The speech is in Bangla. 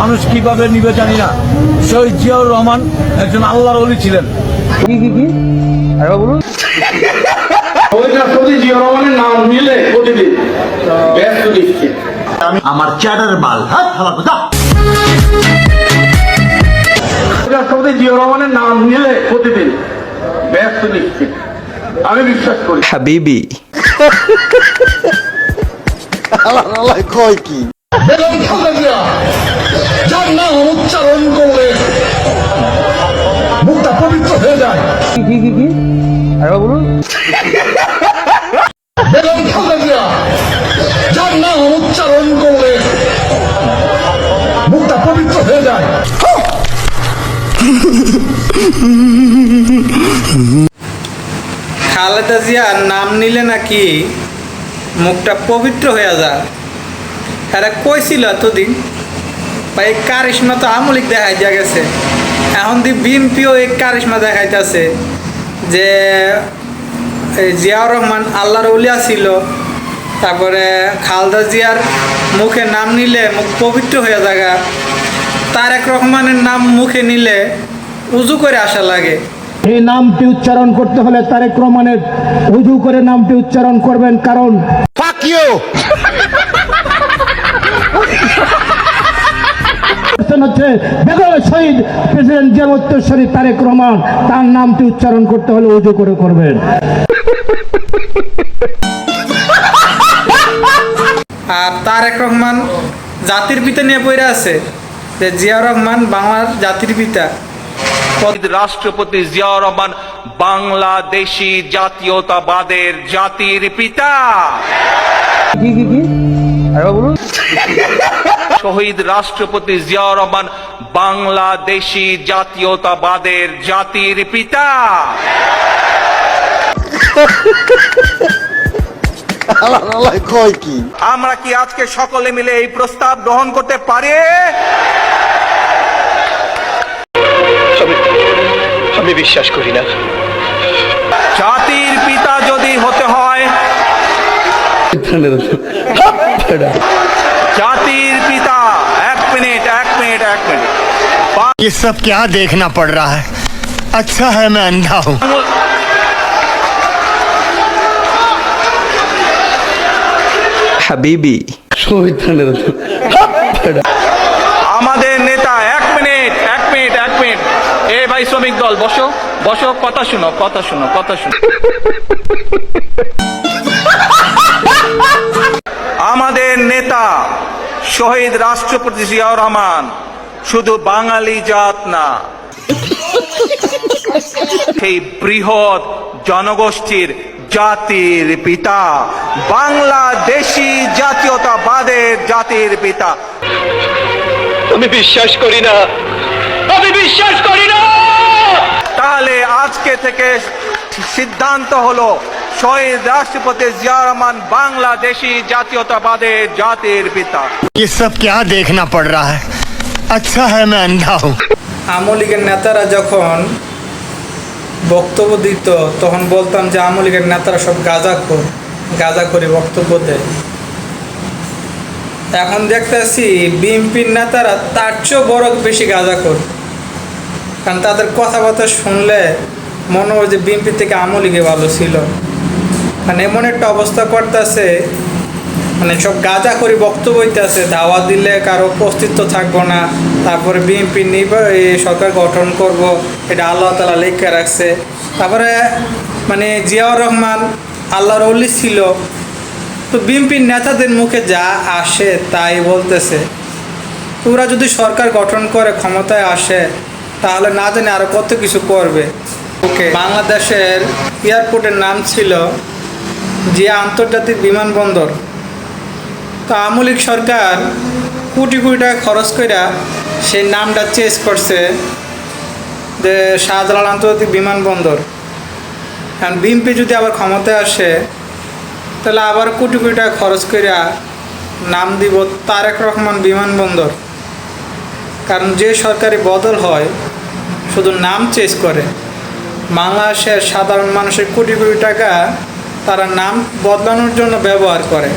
মানুষ কীভাবে নিবে জানি না। শহীদ জিয়াউর রহমান একজন আল্লাহর অলি ছিলেন। কি কি কি? আরেকবার বলুন। ওই রাষ্ট্রপতি জিয়া রহমানের নাম নিলে প্রতিদিন ব্যস্ত নিশ্চিত আমার চ্যাটার বাল হ্যাঁ ভালো কথা? ওই রাষ্ট্রপতি জিয়া রহমানের নাম নিলে প্রতিদিন ব্যস্ত নিশ্চিত আমি বিশ্বাস করি। হাবিবি। বেগম খালেদা যার নাম উচ্চারণ করলে মুখটা পবিত্র হয়ে যায়। কি কি কি বলুন যার নাম উচ্চারণ করলে মুখটা পবিত্র হয়ে যায়। খালেদা নাম নিলে নাকি মুখটা পবিত্র হয়ে যায়। এরা কইছিল এতদিন বা এই কারিশমা তো আমলিক দেখাই দিয়া গেছে। এখন দি বিএমপিও এই কারিশমা দেখাইতেছে যে জিয়াউর রহমান আল্লাহর উলিয়া ছিল তারপরে খালদা জিয়ার মুখে নাম নিলে মুখ পবিত্র হয়ে জায়গা তারেক রহমানের নাম মুখে নিলে উজু করে আসা লাগে। এই নামটি উচ্চারণ করতে হলে তারেক রহমানের উজু করে নামটি উচ্চারণ করবেন কারণ প্রশ্ন হচ্ছে বেগম শহীদ প্রেসিডেন্ট জিয়া উত্তরসরী তারেক রহমান তার নামটি উচ্চারণ করতে হলে উজু করে করবেন। আর তারেক রহমান জাতির পিতা নিয়ে পড়ে আছে যে জিয়া রহমান বাংলার জাতির পিতা। রাষ্ট্রপতি জিয়াউর রহমান বাংলাদেশি জাতীয়তাবাদের জাতির পিতা। কি কি কি? আরেকবার বলুন শহীদ রাষ্ট্রপতি জিয়াউর রহমান বাংলাদেশি জাতীয়তাবাদের জাতির পিতা। আমরা কি আজকে সকলে মিলে এই প্রস্তাব গ্রহণ করতে পারি? আমি বিশ্বাস করি না। জাতির পিতা যদি হতে হয় জাতির ये सब क्या देखना पड़ रहा है अच्छा है मैं अंधा हूँ হাবিবি আমাদের নেতা এক মিনিট এক মিনিট এক মিনিট এ ভাই শ্রমিক দল বসো বসো কথা শুনো কথা শুনো কথা শুনো আমাদের নেতা শহীদ রাষ্ট্রপতি জিয়াউর রহমান শুধু বাঙালি জাত না সেই বৃহৎ জনগোষ্ঠীর জাতির পিতা বাংলাদেশি জাতীয়তাবাদের জাতির পিতা আমি বিশ্বাস করি না আমি বিশ্বাস করি না তাহলে আজকে থেকে সিদ্ধান্ত হলো শহীদ রাষ্ট্রপতি জিয়া রহমান বাংলাদেশি জাতীয়তাবাদের জাতির পিতা ये सब क्या देखना पड़ रहा है আচ্ছা হ্যাঁ ম্যান দাও আওয়ামী লীগের নেতারা যখন বক্তব্য দিত, তখন বলতাম যে আওয়ামী লীগের নেতারা সব গাঁজা খোর গাঁজা করে বক্তব্য দেয়। এখন দেখতেছি বিএনপির নেতারা তার চেয়েও বড় বেশি গাঁজা কর কারণ তাদের কথাবার্তা শুনলে মনে হয় যে বিএনপি থেকে আওয়ামী লীগে ভালো ছিল। কারণ এমন একটা অবস্থা করতেছে মানে সব গাঁজা করে বক্তব্য হইতেছে দাওয়া দিলে কারও অস্তিত্ব থাকব না, তারপরে বিএনপি এই সরকার গঠন করব, এটা আল্লাহ তালা লেখা রাখছে। তারপরে মানে জিয়াউর রহমান আল্লাহর অলি ছিল, তো বিএনপির নেতাদের মুখে যা আসে তাই বলতেছে। তো ওরা যদি সরকার গঠন করে ক্ষমতায় আসে, তাহলে না জানি আরও কত কিছু করবে। ওকে, বাংলাদেশের এয়ারপোর্টের নাম ছিল জিয়া আন্তর্জাতিক বিমানবন্দর। তো আওয়ামী লীগ সরকার কোটি কোটি টাকা খরচ কইরা সেই নামটা চেঞ্জ করছে যে শাহজালাল আন্তর্জাতিক বিমানবন্দর। কারণ বিএনপি যদি আবার ক্ষমতায় আসে, তাহলে আবার কোটি কোটি টাকা খরচ কইরা নাম দিব তারেক রহমান বিমানবন্দর। কারণ যে সরকারি বদল হয়, শুধু নাম চেঞ্জ করে। বাংলাদেশের সাধারণ মানুষের কোটি কোটি টাকা তারা নাম বদলানোর জন্য ব্যবহার করে।